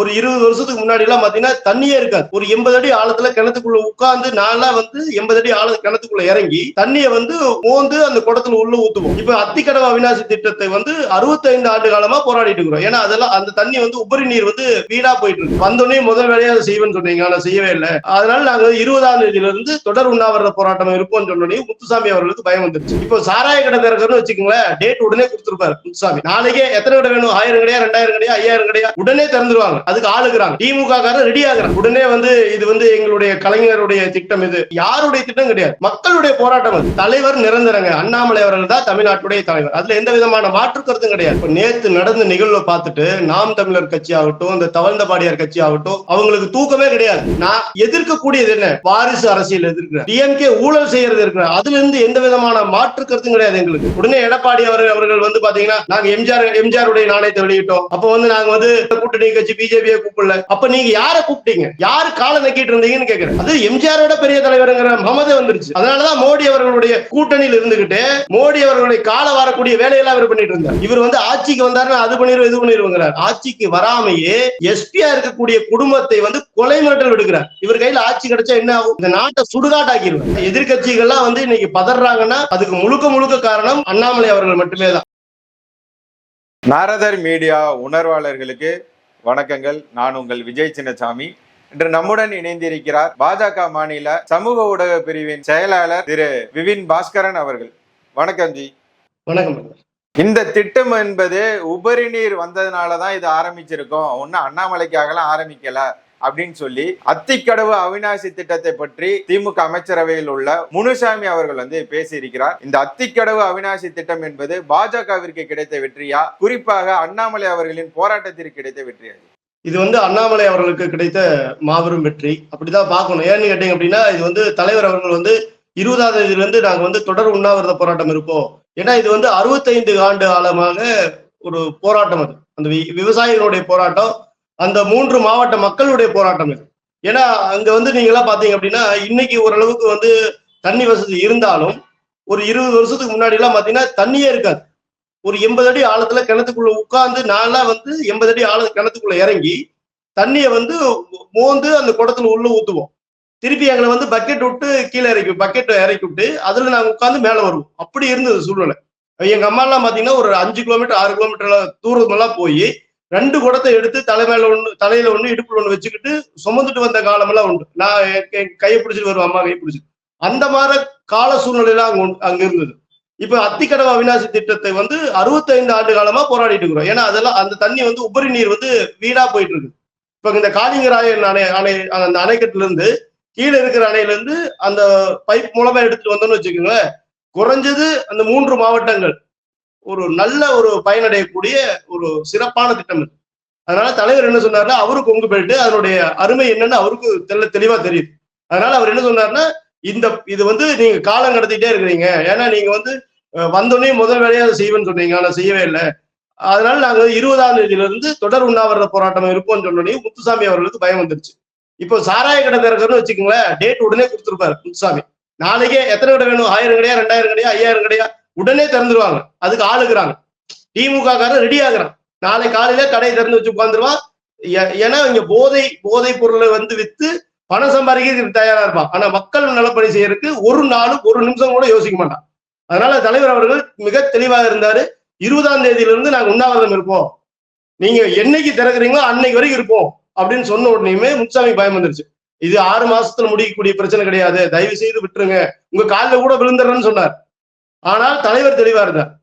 ஒரு இருபது வருஷத்துக்கு முன்னாடி எல்லாம் பாத்தீங்கன்னா தண்ணியே இருக்காது. ஒரு எண்பது அடி ஆழத்துல கிணத்துக்குள்ள உட்கார்ந்து நான்லாம் வந்து எண்பது அடி ஆழ கிணத்துக்குள்ள இறங்கி தண்ணியை வந்து மோந்து அந்த குடத்துல உள்ள ஊத்துவோம். இப்ப அத்திக்கடவு அவிநாசி திட்டத்தை வந்து 65 ஆண்டு காலமா போராடிட்டு இருக்கிறோம். ஏன்னா அதெல்லாம் அந்த தண்ணி வந்து உபரி நீர் வந்து வீடா போயிட்டு இருக்கு. வந்தோடனே முதல் வேலையை அதை செய்வேன்னு சொன்னீங்க. ஆனா செய்யவே இல்லை. அதனால நாங்க இருபதாம் தேதியில இருந்து தொடர் உண்ணாவிரத போராட்டம் இருப்போம்னு சொன்னோடனே முத்துசாமி அவர்களுக்கு பயம் வந்துருச்சு. இப்போ சாராய கடை திறக்கணும்னு வச்சுக்கோங்களேன் டேட் உடனே கொடுத்துருப்பாரு முத்துசாமி. நாளைக்கே எத்தனை கடை வேணும்? ஆயிரம் கடையா ரெண்டாயிரம் கடையா ஐயாயிரம் கடையா? உடனே திறந்துருவாங்க. அதுக்கு ஆளுகிறாங்க. திமுக காரர் ரெடி ஆகிறாங்க உடனே வந்து இது வந்து எங்களுடைய கலைஞருடைய திட்டம் இது. யாருடைய திட்டம் கிடையாது. மக்களுடைய போராட்டம் அது. தலைவர் நிரந்தரங்க. அண்ணாமலை அவர்கள் தான் தமிழ்நாட்டுடைய தலைவர். அதுல எந்த விதமான மாற்று கருத்தும் கிடையாது. இப்ப நேத்து நடந்த நிகழ்வை பார்த்துட்டு நாம் தமிழர் கட்சி ஆகட்டும் இந்த தவழ்ந்த பாடியார் கட்சி ஆகட்டும் அவங்களுக்கு தூக்கமே கிடையாது. நான் எதிர்க்கக்கூடியது என்ன? வாரிசு அரசியல் எதிர்க்கிறேன் டிஎம்கே ஊழல் செய்யறது இருக்கிற. அதுல இருந்து எந்த விதமான மாற்று கருத்தும் கிடையாது எங்களுக்கு. உடனே எடப்பாடி அவர்கள் அவர்கள் வந்து பாத்தீங்கன்னா நாங்க எம்ஜிஆர் எம்ஜிஆர் உடைய நாணயத்தை வெளியிட்டோம். அப்ப வந்து நாங்க வந்து கூட்டணி கட்சி பிஜேபியை கூப்பிடல. அப்ப நீங்க யார கூப்பிட்டீங்க? யாரு காலை நக்கிட்டு இருந்தீங்கன்னு கேக்குறேன். அது எம்ஜிஆரோட பெரிய தலைவருங்கிற மமதை வந்துருச்சு. அதனாலதான் மோடி அவர்களுடைய கூட்டணியில் இருந்துகிட்டு மோடி அவர்களுடைய கால வரக்கூடிய வேலையெல்லாம் அவர் பண்ணிட்டு இருந்தார். இவர் வந்து ஆட்சிக்கு வந்தாருன்னா அது பண்ணிடுவோம் இது பண்ணிடுவோங்கிறார் ஆட்சிக்கு வராமையே எஸ்பியா இருக்கக்கூடிய குடும்பத்தை வந்து கொலை மிரட்டல் விடுக்கிறார். இவர் கையில ஆட்சி கிடைச்சா என்ன ஆகும்? இந்த நாட்டை சுடுகாட்டாக்கிடுவார் எதிர்கட்சிகள்லாம் வந்து இன்னைக்கு பதறாங்கன்னா அதுக்கு முழுக்க முழுக்க காரணம் அண்ணாமலை அவர்கள் மட்டுமே தான் நாரதர் மீடியா உணர்வாளர்களுக்கு வணக்கங்கள். நான் உங்கள் விஜய் சின்னசாமி. இன்று நம்முடன் இணைந்திருக்கிறார் பாஜக மாநில சமூக ஊடக பிரிவின் செயலாளர் திரு விபின் பாஸ்கரன் அவர்கள். வணக்கம் ஜி. வணக்கம் இந்த திட்டம் என்பது உபரி நீர் வந்ததுனாலதான் இது ஆரம்பிச்சிருக்கோம். ஒன்னும் அண்ணாமலைக்காகலாம் ஆரம்பிக்கல. அப்படின்னு சொல்லி அத்திக்கடவு அவிநாசி திட்டத்தை பற்றி திமுக அமைச்சரவையில் உள்ள முனுசாமி அவர்கள் வந்து பேசியிருக்கிறார். இந்த அத்திக்கடவு அவிநாசி திட்டம் என்பது பாஜகவிற்கு கிடைத்த வெற்றியா? குறிப்பாக அண்ணாமலை அவர்களின் போராட்டத்திற்கு கிடைத்த வெற்றியா? இது வந்து அண்ணாமலை அவர்களுக்கு கிடைத்த மாபெரும் வெற்றி. அப்படிதான் பார்க்கணும். ஏன்னு கேட்டீங்க அப்படின்னா இது வந்து தலைவர் அவர்கள் வந்து இருபதாம் தேதியில நாங்கள் வந்து தொடர் உண்ணாவிரத போராட்டம் இருப்போம். ஏன்னா இது வந்து அறுபத்தைந்து ஆண்டு காலமாக ஒரு போராட்டம் அது. அந்த வி- விவசாயிகளுடைய போராட்டம். அந்த மூன்று மாவட்ட மக்களுடைய போராட்டம் இது. ஏன்னா அங்க வந்து நீங்களாம் பாத்தீங்க அப்படின்னா இன்னைக்கு ஓரளவுக்கு வந்து தண்ணி வசதி இருந்தாலும் ஒரு இருபது வருஷத்துக்கு முன்னாடி எல்லாம் பாத்தீங்கன்னா தண்ணியே இருக்காது. ஒரு எண்பது அடி ஆழத்துல கிணத்துக்குள்ள உட்கார்ந்து நான்லாம் வந்து எண்பது அடி ஆழ கிணத்துக்குள்ள இறங்கி தண்ணியை வந்து மோந்து அந்த குடத்துல உள்ள ஊத்துவோம். திருப்பி எங்களை வந்து பக்கெட் விட்டு கீழே இறக்கி பக்கெட்டை இறக்கி விட்டு அதுல நாங்க உட்காந்து மேல வருவோம். அப்படி இருந்தது சூழ்நிலை. எங்க அம்மா எல்லாம் பாத்தீங்கன்னா ஒரு அஞ்சு கிலோமீட்டர் ஆறு கிலோமீட்டர் தூரமெல்லாம் போய் ரெண்டு குடத்தை எடுத்து தலைமையில ஒண்ணு தலையில ஒண்ணு இடுப்புல ஒண்ணு வச்சுக்கிட்டு சுமந்துட்டு வந்த காலமெல்லாம் உண்டு. நான் கையை பிடிச்சிட்டு வருவேன் அம்மா கையை பிடிச்சிட்டு. அந்த மாதிரி கால சூழ்நிலையெல்லாம் அங்க அங்க இருந்தது. இப்ப அத்திக்கடவு அவிநாசி திட்டத்தை வந்து 65 ஆண்டு காலமா போராடிட்டு இருக்கிறோம். ஏன்னா அதெல்லாம் அந்த தண்ணி வந்து உபரி நீர் வந்து வீணா போயிட்டு இருக்கு. இப்ப இந்த காளிங்கராயன் அணை அணை அந்த அணைக்கட்டுல இருந்து கீழே இருக்கிற அணையில இருந்து அந்த பைப் மூலமா எடுத்துட்டு வந்தோம்னு வச்சுக்கோங்களேன் குறைஞ்சது அந்த மூன்று மாவட்டங்கள். ஒரு நல்ல ஒரு பயனடையக்கூடிய ஒரு சிறப்பான திட்டம் இது. அதனால தலைவர் என்ன சொன்னார்னா அவருக்கு கொங்கு போயிட்டு அதனுடைய அருமை என்னன்னு அவருக்கு தெல்ல தெளிவா தெரியுது. அதனால அவர் என்ன சொன்னார்னா இந்த இது வந்து நீங்க காலம் கடத்திட்டே இருக்கிறீங்க. ஏன்னா நீங்க வந்து வந்தோடனே முதல் வேலையை அதை செய்வேன்னு சொன்னீங்க. ஆனா செய்யவே இல்லை. அதனால நாங்க இருபதாம் தேதியில இருந்து தொடர் உண்ணாவிரத போராட்டம் இருப்போம்னு சொன்னோடனே முத்துசாமி அவர்களுக்கு பயம் வந்துருச்சு. இப்போ சாராய கடை திறக்கிறன்னு வச்சுக்கோங்களேன் டேட் உடனே கொடுத்துருப்பாரு முத்துசாமி. நாளைக்கே எத்தனை கடை வேணும்? ஆயிரம் கடையா ரெண்டாயிரம் கடையா ஐயாயிரம் கடையா? உடனே திறந்துருவாங்க. அதுக்கு ஆளுகிறாங்க திமுக காரன் ரெடி ஆகுறான். நாளை காலையில கடையை திறந்து வச்சு உட்காந்துருவான் ஏன்னா இங்க போதை போதை பொருளை வந்து வித்து பணம் சம்பாதிக்கிறதுக்கு தயாரா இருப்பான். ஆனா மக்கள் நலப்பணி செய்யறதுக்கு ஒரு நாளும் ஒரு நிமிஷம் கூட யோசிக்க மாட்டான். அதனால தலைவர் அவர்கள் மிக தெளிவாக இருந்தாரு. இருபதாம் தேதியிலிருந்து நாங்க உண்ணாவிரதம் இருப்போம். நீங்க என்னைக்கு திறக்குறீங்களோ அன்னைக்கு வரைக்கும் இருப்போம் அப்படின்னு சொன்ன உடனேயுமே முன்சாமி பயம் வந்துருச்சு. இது ஆறு மாசத்துல முடிக்கக்கூடிய பிரச்சனை கிடையாது. தயவு செய்து விட்டுருங்க. உங்க காலில் கூட விழுந்துடுறேன்னு சொன்னார். ஆனால் தலைவர் தெளிவா இருந்தார்.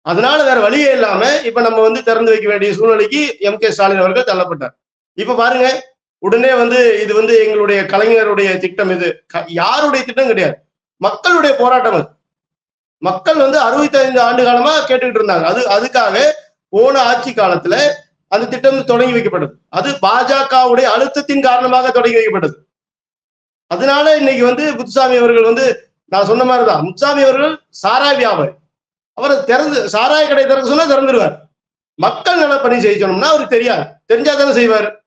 அதனால வேற வழியே இல்லாம இப்ப நம்ம வந்து திறந்து வைக்க வேண்டிய சூழ்நிலைக்கு எம் கே ஸ்டாலின் அவர்கள் தள்ளப்பட்டார். இப்ப பாருங்க உடனே வந்து இது வந்து எங்களுடைய கலைஞருடைய திட்டம் இது. க- யாருடைய திட்டம் கிடையாது. மக்களுடைய போராட்டம் அது. மக்கள் வந்து 65 ஆண்டு காலமா கேட்டுக்கிட்டு இருந்தாங்க. அது அதுக்காக போன ஆட்சி காலத்துல அந்த திட்டம் தொடங்கி வைக்கப்பட்டது. அது பாஜகவுடைய அழுத்தத்தின் காரணமாக தொடங்கி வைக்கப்பட்டது. அதனால இன்னைக்கு வந்து புத்துசாமி அவர்கள் வந்து நான் சொன்ன மாதிரிதான். முசாமி அவர்கள் சாராய் வியாபாரி. அவர் திறந்து சாராய கடை திறக்க சொன்னா திறந்துருவார். மக்கள் நல பணி செய்ய சொன்னோம்னா அவருக்கு தெரியாது. தெரிஞ்சா தானே செய்வார்.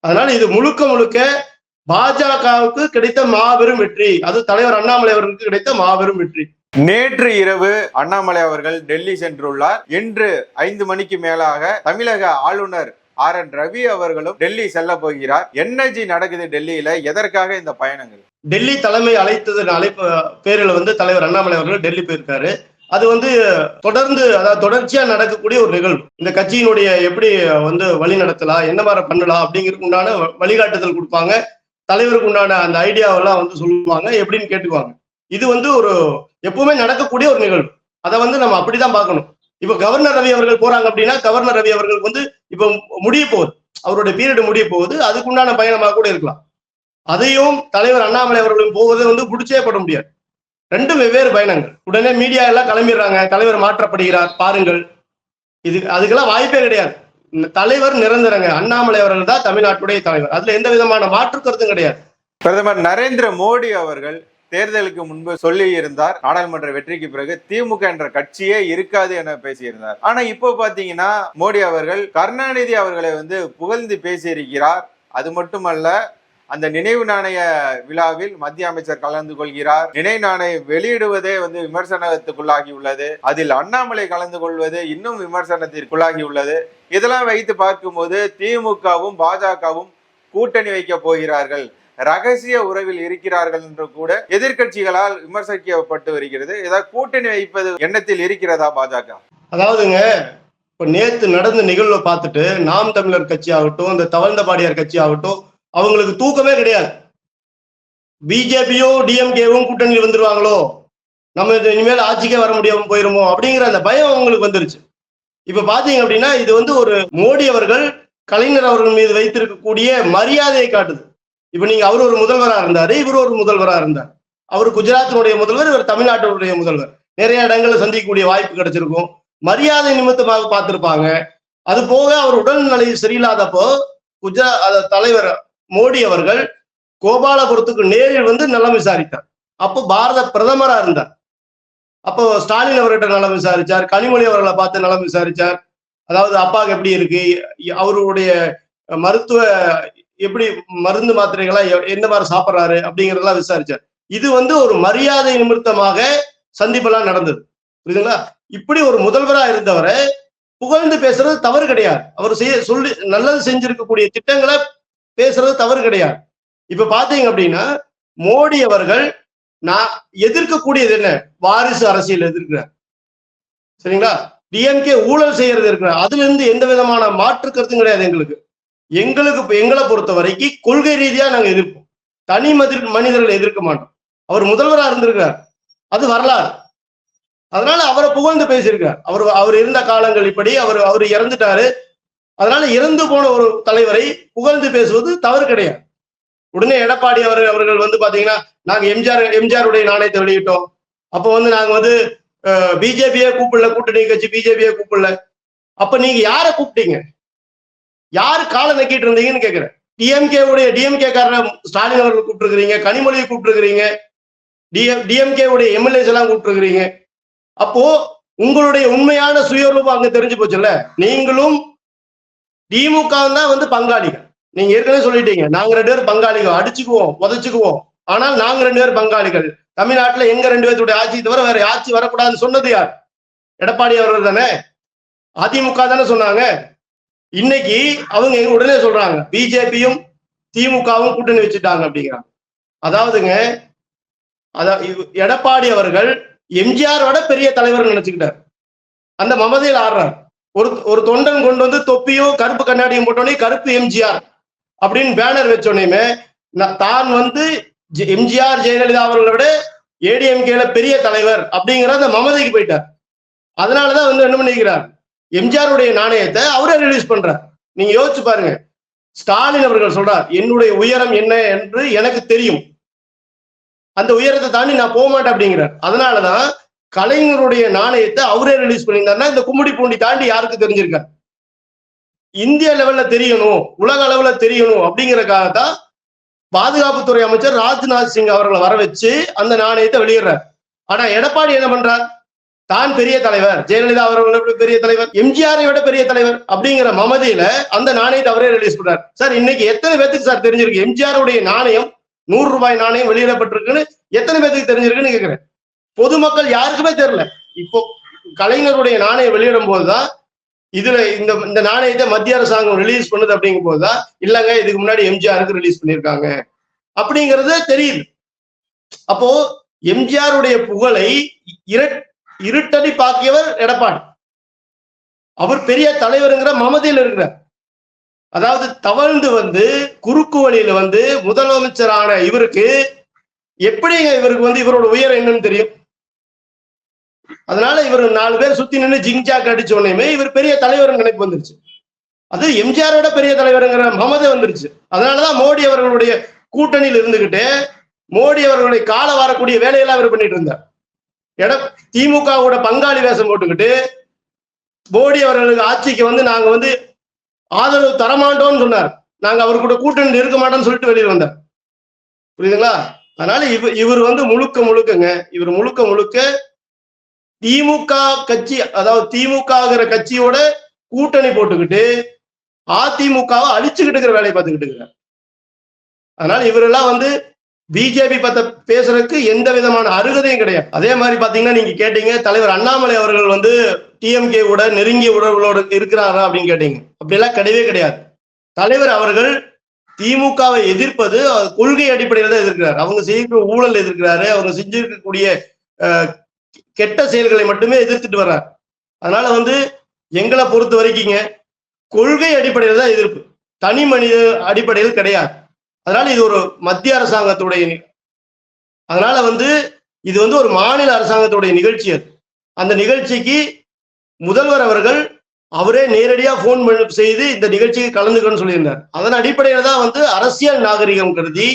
அதனால இது முழுக்க முழுக்க பாஜகவுக்கு கிடைத்த மாபெரும் வெற்றி. அது தலைவர் அண்ணாமலை அவர்களுக்கு கிடைத்த மாபெரும் வெற்றி. நேற்று இரவு அண்ணாமலை அவர்கள் டெல்லி சென்றுள்ளார். இன்று ஐந்து மணிக்கு மேலாக தமிழக ஆளுநர் ஆர் என் ரவி அவர்களும் டெல்லி செல்ல போகிறார். என்னஜி நடக்குது டெல்லியில? எதற்காக இந்த பயணங்கள்? டெல்லி தலைமை அழைத்தது அழைப்பு பேரில் வந்து தலைவர் அண்ணாமலை அவர்கள் டெல்லி போயிருக்காரு. அது வந்து தொடர்ந்து அதாவது தொடர்ச்சியா நடக்கக்கூடிய ஒரு நிகழ்வு. இந்த கட்சியினுடைய எப்படி வந்து வழி நடத்தலாம் என்ன மாதிரி பண்ணலாம் அப்படிங்கிறதுக்கு உண்டான வழிகாட்டுதல் கொடுப்பாங்க. தலைவருக்கு உண்டான அந்த ஐடியாவெல்லாம் வந்து சொல்லுவாங்க. எப்படின்னு கேட்டுக்குவாங்க. இது வந்து ஒரு எப்பவுமே நடக்கக்கூடிய ஒரு நிகழ்வு. அதை வந்து நம்ம அப்படிதான் பார்க்கணும். இப்ப கவர்னர் ரவி அவர்கள் போறாங்க அப்படின்னா கவர்னர் ரவி அவர்களுக்கு வந்து இப்ப முடிய போகுது. அவருடைய பீரியட் முடிய போகுது. அதுக்குண்டான பயணமாக கூட இருக்கலாம். அதையும் தலைவர் அண்ணாமலை அவர்களும் போவதை வந்து பிடிச்சே பட முடியாது. ரெண்டும் வெவ்வேறு பயணங்கள். உடனே மீடியா எல்லாம் கிளம்பிடுறாங்க. தலைவர் மாற்றப்படுகிறார். பாருங்கள். இது அதுக்கெல்லாம் வாய்ப்பே கிடையாது. தலைவர் நிரந்தரங்க. அண்ணாமலை அவர்கள் தான் தமிழ்நாட்டுடைய தலைவர். அதுல எந்த விதமான மாற்று கருத்தும் கிடையாது. பிரதமர் நரேந்திர மோடி அவர்கள் தேர்தலுக்கு முன்பு சொல்லி இருந்தார் நாடாளுமன்ற வெற்றிக்கு பிறகு திமுக என்ற கட்சியே இருக்காது என பேசியிருந்தார். ஆனா இப்போ பாத்தீங்கன்னா மோடி அவர்கள் கருணாநிதி அவர்களை வந்து புகழ்ந்து பேசியிருக்கிறார். அது மட்டுமல்ல அந்த நினைவு நாணய விழாவில் மத்திய அமைச்சர் கலந்து கொள்கிறார். நினைவு நாணயம் வெளியிடுவதே வந்து விமர்சனத்துக்குள்ளாகி உள்ளது. அதில் அண்ணாமலை கலந்து கொள்வது இன்னும் விமர்சனத்திற்குள்ளாகி உள்ளது இதெல்லாம் வைத்து பார்க்கும்போது திமுகவும் பாஜகவும் கூட்டணி வைக்க போகிறார்கள். ரகசிய உறவில் இருக்கிறார்கள் என்று கூட எதிர்க்கட்சிகளால் விமர்சிக்கப்பட்டு வருகிறது. ஏதாவது கூட்டணி வைப்பது எண்ணத்தில் இருக்கிறதா பாஜக? அதாவதுங்க இப்ப நேத்து நடந்த நிகழ்வை பார்த்துட்டு நாம் தமிழர் கட்சி ஆகட்டும் இந்த தவழ்ந்த பாடியார் கட்சி ஆகட்டும் அவங்களுக்கு தூக்கமே கிடையாது. பிஜேபியோ டிஎம்கேவும் கூட்டணியில் வந்துருவாங்களோ? நம்ம இது இனிமேல் ஆட்சிக்கே வர முடியாமல் போயிருமோ? அப்படிங்கிற அந்த பயம் அவங்களுக்கு வந்துருச்சு. இப்ப பாத்தீங்க அப்படின்னா இது வந்து ஒரு மோடி அவர்கள் கலைஞர் அவர்கள் மீது வைத்திருக்கக்கூடிய மரியாதையை காட்டுது. இப்ப நீங்க அவர் ஒரு முதல்வரா இருந்தாரு இவர் ஒரு முதல்வரா இருந்தார். அவர் குஜராத்தினுடைய முதல்வர் இவர் தமிழ்நாட்டினுடைய முதல்வர். நிறைய இடங்களில் சந்திக்கக்கூடிய வாய்ப்பு கிடைச்சிருக்கும். மரியாதை நிமித்தமாக பார்த்திருப்பாங்க. அது போக அவர் உடல்நிலை சரியில்லாதப்போ குஜரா தலைவர் மோடி அவர்கள் கோபாலபுரத்துக்கு நேரில் வந்து நலம் விசாரித்தார். அப்போ பாரத பிரதமரா இருந்தார். அப்போ ஸ்டாலின் அவர்கிட்ட நலம் விசாரிச்சார் கனிமொழி அவர்களை பார்த்து நலம் விசாரிச்சார். அதாவது அப்பாவுக்கு எப்படி இருக்கு? அவருடைய மருத்துவ எப்படி மருந்து மாத்திரைகள்லாம் எ- எந்த மாதிரி சாப்பிட்றாரு அப்படிங்கறதெல்லாம் விசாரிச்சார். இது வந்து ஒரு மரியாதை நிமித்தமாக சந்திப்பெல்லாம் நடந்தது. புரியுதுங்களா? இப்படி ஒரு முதல்வரா இருந்தவரை புகழ்ந்து பேசுறது தவறு கிடையாது. அவர் செய்ய சொல்லி நல்லது செஞ்சிருக்கக்கூடிய திட்டங்களை பேசுறது தவறு கிடையாது. இப்ப பாத்தீங்க அப்படின்னா மோடி அவர்கள் நான் எதிர்க்கக்கூடியது என்ன? வாரிசு அரசியல் எதிர்க்கிறார். சரிங்களா? டிஎம்கே ஊழல் செய்யறது இருக்கிறார். அதுல இருந்து எந்த விதமான மாற்று கருத்தும் கிடையாது எங்களுக்கு. எங்களுக்கு எங்களை பொறுத்த வரைக்கும் கொள்கை ரீதியா நாங்க எதிர்ப்போம். தனி மதிர் மனிதர்களை எதிர்க்க மாட்டோம். அவர் முதல்வரா இருந்திருக்கிறார். அது வரலாறு. அதனால அவரை புகழ்ந்து பேசியிருக்கார் அவர் அவர் இருந்த காலங்கள் இப்படி அவர் அவர் இறந்துட்டாரு. அதனால இறந்து போன ஒரு தலைவரை புகழ்ந்து பேசுவது தவறு கிடையாது. உடனே எடப்பாடி அவர்கள் அவர்கள் வந்து பாத்தீங்கன்னா நாங்க எம்ஜிஆர் எம்ஜிஆருடைய நாணயத்தை வெளியிட்டோம். அப்போ வந்து நாங்க வந்து பிஜேபியே கூப்பிடல கூட்டணி கட்சி பிஜேபியே கூப்பிடல. அப்ப நீங்க யாரை கூப்பிட்டீங்க? யாரு காலை நக்கிட்டு இருந்தீங்கன்னு கேக்குறேன். டிஎம்கே உடைய டிஎம்கே காரன ஸ்டாலின் அவர்கள் கூப்பிட்டுருக்கிறீங்க கனிமொழியை கூப்பிட்டுருக்கிறீங்க டிஎம் டிஎம்கே உடைய எம்எல்ஏஸ் எல்லாம் கூப்பிட்டுருக்கிறீங்க. அப்போ உங்களுடைய உண்மையான சுயரூபம் அங்க தெரிஞ்சு போச்சுல்ல? நீங்களும் திமுக தான் வந்து பங்காளிகள். நீங்க ஏற்கனவே சொல்லிட்டீங்க. நாங்க ரெண்டு பேரும் பங்காளிகள். அடிச்சுக்குவோம் உதச்சுக்குவோம் ஆனால் நாங்க ரெண்டு பேரும் பங்காளிகள். தமிழ்நாட்டுல எங்க ரெண்டு பேர்த்துடைய ஆட்சி? தவிர வேற ஆட்சி வரக்கூடாதுன்னு சொன்னது யார்? எடப்பாடி அவர்கள் தானே? அதிமுக தானே சொன்னாங்க. இன்னைக்கு அவங்க எங்க உடனே சொல்றாங்க. பிஜேபியும் திமுகவும் கூட்டணி வச்சுட்டாங்க அப்படிங்கிறாங்க. அதாவதுங்க அதான் இவ்- எடப்பாடி அவர்கள் எம்ஜிஆரோட பெரிய தலைவர் நினைச்சுக்கிட்டார். அந்த மமதையில் ஆடுறார். ஒரு ஒரு தொண்டன் கொண்டு வந்து தொப்பியும் கருப்பு கண்ணாடியும் போட்டோடனே கருப்பு எம்ஜிஆர் அப்படின்னு பேனர் வச்சோடனே தான் வந்து ஜெ- எம்ஜிஆர் ஜெயலலிதா அவர்களை விட ஏடிஎம்கேல பெரிய தலைவர் அப்படிங்கிற அந்த மமதைக்கு போயிட்டார். அதனாலதான் வந்து என்ன பண்ணிக்கிறார்? எம்ஜிஆருடைய நாணயத்தை அவரே ரிலீஸ் பண்றார். நீங்க யோசிச்சு பாருங்க. ஸ்டாலின் அவர்கள் சொல்றார் என்னுடைய உயரம் என்ன என்று எனக்கு தெரியும். அந்த உயரத்தை தாண்டி நான் போக மாட்டேன் அப்படிங்கிறார். அதனாலதான் கலைஞருடைய நாணயத்தை அவரே ரிலீஸ் பண்ணியிருந்தாருன்னா இந்த கும்மிடி பூண்டி தாண்டி யாருக்கு தெரிஞ்சிருக்காரு இந்திய லெவல்ல தெரியணும் உலக அளவுல தெரியணும் அப்படிங்கறதுக்காகத்தான் பாதுகாப்புத்துறை அமைச்சர் ராஜ்நாத் சிங் அவர்களை வர வச்சு அந்த நாணயத்தை வெளியிடுறார். ஆனா எடப்பாடி என்ன பண்றார்? தான் பெரிய தலைவர் ஜெயலலிதா அவர்களை விட பெரிய தலைவர் எம்ஜிஆரை விட பெரிய தலைவர் அப்படிங்கிற மமதியில அந்த நாணயத்தை அவரே ரிலீஸ் பண்றார். சார் இன்னைக்கு எத்தனை பேத்துக்கு சார் தெரிஞ்சிருக்கு? எம்ஜிஆர் உடைய நாணயம் நூறு ரூபாய் நாணயம் வெளியிடப்பட்டிருக்குன்னு எத்தனை பேத்துக்கு தெரிஞ்சிருக்குன்னு கேக்குறேன். பொதுமக்கள் யாருக்குமே தெரியல. இப்போ கலைஞருடைய நாணயம் வெளியிடும் போதுதான் இதுல இந்த இந்த நாணயத்தை மத்திய அரசாங்கம் ரிலீஸ் பண்ணுது அப்படிங்கும் போதுதான் இல்லைங்க இதுக்கு முன்னாடி எம்ஜிஆருக்கு ரிலீஸ் பண்ணியிருக்காங்க. அப்படிங்கிறது தெரியுது. அப்போ எம்ஜிஆருடைய புகழை இருட்டடி பாக்கியவர் எடப்பாடி. அவர் பெரிய தலைவருங்கிற மமதியில் இருக்கிறார். அதாவது தவழ்ந்து வந்து குறுக்கு வழியில வந்து முதலமைச்சரான இவருக்கு எப்படிங்க இவருக்கு வந்து இவரோட உயரம் என்னன்னு தெரியும்? அதனால இவர் நாலு பேர் சுத்தி நின்று ஜிங்ஜாக் அடிச்ச உடனே இவர் பெரிய தலைவர் நினைப்பு வந்துருச்சு. அது எம்ஜிஆரோட பெரிய தலைவருங்கிற மமதை வந்துருச்சு. அதனாலதான் மோடி அவர்களுடைய கூட்டணியில் இருந்துகிட்டு மோடி அவர்களுடைய கால வரக்கூடிய வேலையெல்லாம் அவர் பண்ணிட்டு இருந்தார். எட திமுகவோட பங்காளி வேஷம் போட்டுக்கிட்டு மோடி அவர்களுக்கு ஆட்சிக்கு வந்து நாங்க வந்து ஆதரவு தரமாட்டோம்னு சொன்னார். நாங்க அவர் கூட கூட்டணி இருக்க மாட்டோம்னு சொல்லிட்டு வெளியில் வந்தார். புரியுதுங்களா? அதனால இவர் இவர் வந்து முழுக்க முழுக்கங்க. இவர் முழுக்க முழுக்க திமுக கட்சி அதாவது திமுகங்கிற கட்சியோட கூட்டணி போட்டுக்கிட்டு அதிமுகவை அழிச்சுக்கிட்டு இருக்கிற வேலையை பார்த்துக்கிட்டு இருக்கிறார். அதனால இவரெல்லாம் வந்து பிஜேபி பத்த பேசுறதுக்கு எந்த விதமான அருகதையும் கிடையாது. அதே மாதிரி பாத்தீங்கன்னா நீங்க கேட்டீங்க தலைவர் அண்ணாமலை அவர்கள் வந்து டிஎம்கே கூட நெருங்கிய உறவுகளோடு இருக்கிறாரா அப்படின்னு கேட்டீங்க. அப்படியெல்லாம் கிடையவே கிடையாது. தலைவர் அவர்கள் திமுகவை எதிர்ப்பது கொள்கை அடிப்படையில் தான் எதிர்க்கிறார். அவங்க செய்யக்கூடிய ஊழல் எதிர்க்கிறாரு அவங்க செஞ்சிருக்கக்கூடிய கெட்ட செயல்களை மட்டுமே எதிர்த்துட்டு வர்றார். அதனால வந்து எங்களை பொறுத்த வரைக்குங்க கொள்கை அடிப்படையில் தான் எதிர்ப்பு. தனி மனித அடிப்படையில் கிடையாது. அதனால இது ஒரு மத்திய அரசாங்கத்துடைய அதனால வந்து இது வந்து ஒரு மாநில அரசாங்கத்துடைய நிகழ்ச்சி அது. அந்த நிகழ்ச்சிக்கு முதல்வர் அவர்கள் அவரே நேரடியாக போன் செய்து இந்த நிகழ்ச்சிக்கு கலந்துக்கணும்னு சொல்லியிருந்தார். அதன் அடிப்படையில் தான் வந்து அரசியல் நாகரிகம் கருதி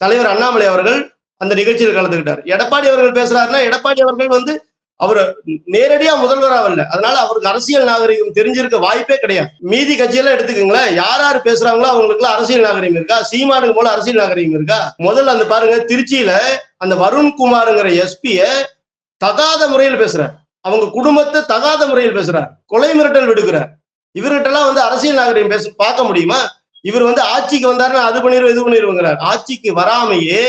தலைவர் அண்ணாமலை அவர்கள் அந்த நிகழ்ச்சியில் கலந்துக்கிட்டார். எடப்பாடி அவர்கள் பேசுறாருன்னா எடப்பாடி அவர்கள் வந்து அவர் நேரடியா முதல்வராக வரல. அதனால அவருக்கு அரசியல் நாகரிகம் தெரிஞ்சிருக்க வாய்ப்பே கிடையாது. மீதி கட்சியெல்லாம் எடுத்துக்கோங்களேன். யார் யார் பேசுறாங்களோ அவங்களுக்கு அரசியல் நாகரிகம் இருக்கா? சீமானுக்கு போல அரசியல் நாகரிகம் இருக்கா? முதல்ல அந்த பாருங்க திருச்சியில அந்த வருண்குமார்ங்கிற எஸ்பிய தகாத முறையில் பேசுறார். அவங்க குடும்பத்தை தகாத முறையில் பேசுறார். கொலை மிரட்டல் விடுக்கிறார். இவர்கிட்ட எல்லாம் வந்து அரசியல் நாகரிகம் பேச பார்க்க முடியுமா? இவர் வந்து ஆட்சிக்கு வந்தாருன்னா அது பண்ணிடுவோம் இது பண்ணிடுவோங்கிறார் ஆட்சிக்கு வராமையே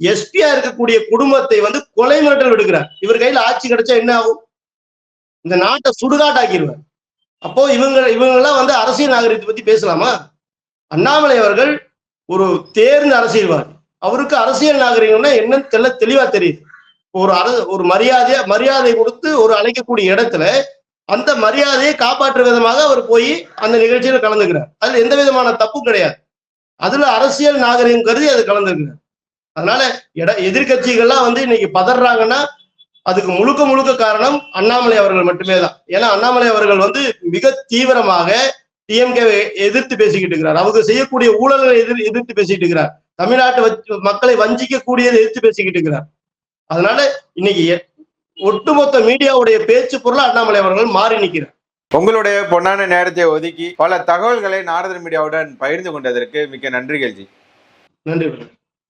எஸ்பியா இருக்கக்கூடிய குடும்பத்தை வந்து கொலை மிரட்டல் விடுக்கிறார். இவர் கையில ஆட்சி கிடைச்சா என்ன ஆகும்? இந்த நாட்டை சுடுகாட்டாக்கிடுவார் அப்போ இவங்க இவங்க எல்லாம் வந்து அரசியல் நாகரிகத்தை பத்தி பேசலாமா? அண்ணாமலை அவர்கள் ஒரு தேர்ந்த அரசியல்வாதி. அவருக்கு அரசியல் நாகரிகம்னா என்னன்னு தெல்ல தெளிவா தெரியுது. ஒரு அர ஒரு மரியாதையா மரியாதை கொடுத்து ஒரு அழைக்கக்கூடிய இடத்துல அந்த மரியாதையை காப்பாற்று விதமாக அவர் போய் அந்த நிகழ்ச்சியில கலந்துக்கிறார். அதுல எந்த விதமான தப்பும் கிடையாது. அதுல அரசியல் நாகரிகம் கருதி அது கலந்துக்கிறார். அதனால எட எதிர்கட்சிகள்லாம் வந்து இன்னைக்கு பதறாங்கன்னா அதுக்கு முழுக்க முழுக்க காரணம் அண்ணாமலை அவர்கள் மட்டுமே தான். ஏன்னா அண்ணாமலை அவர்கள் வந்து மிக தீவிரமாக டிஎம்கே எதிர்த்து பேசிக்கிட்டு இருக்கிறார். அவங்க செய்யக்கூடிய ஊழல்களை எதிர் எதிர்த்து பேசிட்டு இருக்கிறார். தமிழ்நாட்டு மக்களை வஞ்சிக்க கூடியதை எதிர்த்து பேசிக்கிட்டு இருக்கிறார். அதனால இன்னைக்கு ஒட்டுமொத்த மீடியாவுடைய பேச்சு பொருள் அண்ணாமலை அவர்கள் மாறி நிற்கிறார் உங்களுடைய பொன்னான நேரத்தை ஒதுக்கி பல தகவல்களை நாரதர் மீடியாவுடன் பகிர்ந்து கொண்டதற்கு மிக்க நன்றிகள் ஜி. நன்றி